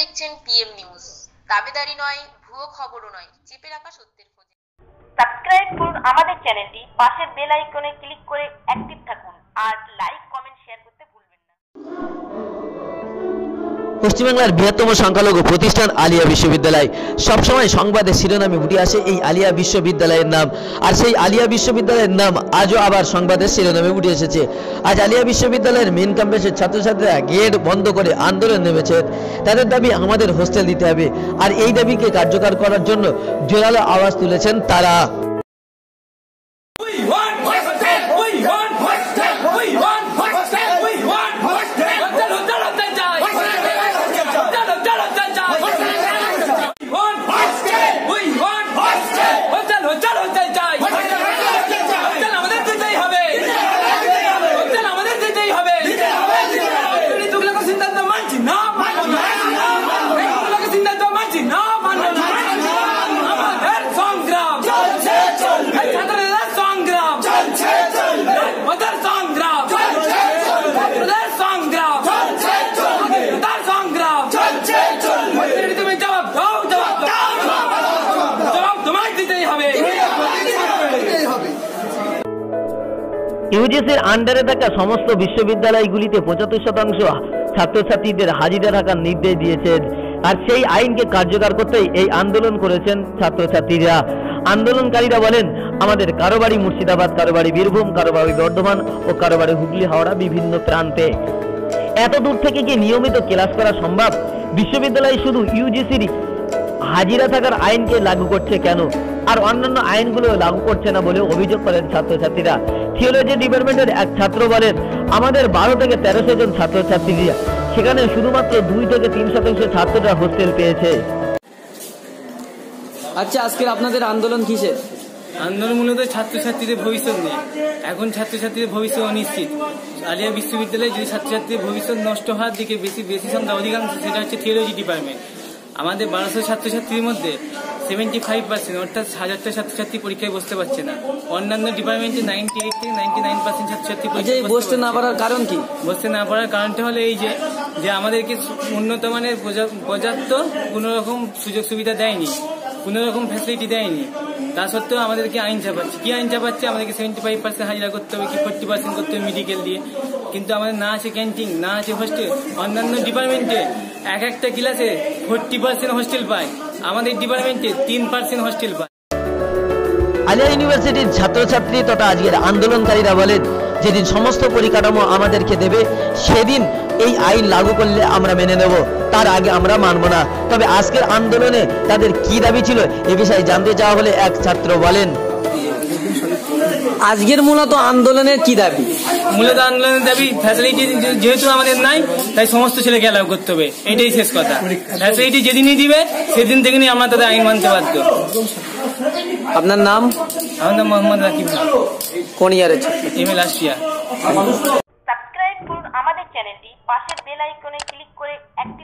দেখছেন PM news দাবিদারি নয়, ভুয়ো খবরও নয়। চেপে রাখা সত্যের খোঁজে। সাবস্ক্রাইব করুন আমাদের চ্যানেলটি পাশের বেল আইকনে ক্লিক করে অ্যাক্টিভ থাকুন। আর লাইক পশ্চিমবাংলার বৃহত্তম সংখ্যালঘু প্রতিষ্ঠান আলিয়া বিশ্ববিদ্যালয়। সবসময় সংবাদে শিরোনামে উঠে আসে এই আলিয়া বিশ্ববিদ্যালয়ের নাম। আর সেই আলিয়া বিশ্ববিদ্যালয়ের নাম আজও আবার সংবাদের শিরোনামে উঠে এসেছে। আজ আলিয়া বিশ্ববিদ্যালয়ের মেন ক্যাম্পাসের ছাত্রছাত্রীরা গেট বন্ধ করে আন্দোলন নেমেছে। তাদের দাবি আমাদের হোস্টেল দিতে হবে। আর এই দাবিকে কার্যকর করার জন্য জোরালো আওয়াজ তুলেছেন তারা। ইউজিসির আন্ডারে থাকা সমস্ত বিশ্ববিদ্যালয়গুলিতে পঁচাত্তর শতাংশ ছাত্রছাত্রীদের হাজিরা থাকার নির্দেশ দিয়েছেন। আর সেই আইনকে কার্যকর করতেই এই আন্দোলন করেছেন ছাত্রছাত্রীরা। আন্দোলনকারীরা বলেন, আমাদের কারও বাড়ি মুর্শিদাবাদ কারও বাড়ি বীরভূম কারও বাড়ি বর্ধমান ও কারও বাড়ি হুগলি, হাওড়া বিভিন্ন প্রান্তে। এত দূর থেকে কি নিয়মিত ক্লাস করা সম্ভব? বিশ্ববিদ্যালয় শুধু ইউজিসির হাজিরা থাকার আইনকে লাগু করছে কেন? আর অন্যান্য আইনগুলো লাগু করছে না বলে অভিযোগ করেন ছাত্রছাত্রীরা। থিওলজি ডিপার্টমেন্টের এক ছাত্র বলেন আমাদের বারো থেকে তেরোশো জন ছাত্রছাত্রীরা সেখানে শুধুমাত্র দুই থেকে তিন শতাংশ ছাত্ররা হোস্টেল পেয়েছে। আচ্ছা আজকের আপনাদের আন্দোলন কিসের? আন্দোলন মূলত ছাত্রছাত্রীদের ভবিষ্যৎ নেই এখন ছাত্রছাত্রীদের ভবিষ্যৎ অনিশ্চিত। আলিয়া বিশ্ববিদ্যালয়ে যদি ছাত্রছাত্রীদের ভবিষ্যৎ নষ্ট হওয়ার দিকে বেশি বেশি সংখ্যা অধিকাংশ সেটা হচ্ছে থিওলজি ডিপার্টমেন্ট আমাদের বারোশো ছাত্রছাত্রীর মধ্যে সেভেন্টি ফাইভ পার্সেন্ট অর্থাৎ হাজারটা ছাত্রছাত্রী পরীক্ষায় বসতে পারছে না। অন্যান্য ডিপার্টমেন্টে নাইনটি এইট থেকে নাইনটি নাইন পার্সেন্ট ছাত্রছাত্রী আচ্ছা পরীক্ষায় বসতে বসতে না পারার কারণ কি? বসতে না পারার কারণটা হলো এই যে যে আমাদেরকে উন্নত মানের পর্যাপ্ত কোনো রকম সুযোগ সুবিধা দেয়নি কোনো রকম ফ্যাসিলিটি দেয়নি। তা সত্ত্বেও আমাদেরকে আইন চাপাচ্ছে। কি আইন চাপাচ্ছে? আমাদেরকে সেভেন্টি ফাইভ পার্সেন্ট হাজিরা করতে হবে, কি ফোর্টি পার্সেন্ট করতে হবে মেডিকেল দিয়ে। কিন্তু আমাদের না আছে ক্যান্টিন না আছে হোস্টেল অন্যান্য ডিপার্টমেন্টে এক একটা ক্লাসে ফোর্টি পার্সেন্ট হোস্টেল পায়। আমাদের ডিপার্টমেন্টে তিন পার্সেন্ট হোস্টেল পায়। আলিয়া ইউনিভার্সিটির ছাত্রছাত্রী তথা আজকের আন্দোলনকারীরা বলেন, যেদিন সমস্ত পরিকাঠামো আমাদেরকে দেবে, সেদিন এই আইন লাগু করলে আমরা মেনে নেব তার আগে আমরা মানব না। তবে আজকের আন্দোলনে তাদের কি দাবি ছিল এ বিষয়ে জানতে চাওয়া হলে এক ছাত্র বলেন। আজকের মূলত আন্দোলনের কি দাবি? মূলত আন্দোলনের দাবি ফ্যাসিলিটি যেহেতু আমাদের নাই তাই সমস্ত ছেলেকে অ্যালাউ করতে হবে। এটাই শেষ কথা। ফ্যাসিলিটি যেদিনই দিবে সেদিন থেকেই আমরা তাদের আইন মানতে বাধ্য। আপনার নাম? আমার নাম মোহাম্মদ রাকিব। কোন ইয়ারের এম এ লাস্ট ইয়ার চ্যানেলটি পাশের বেল আইকনে ক্লিক করে অ্যাক্টিভ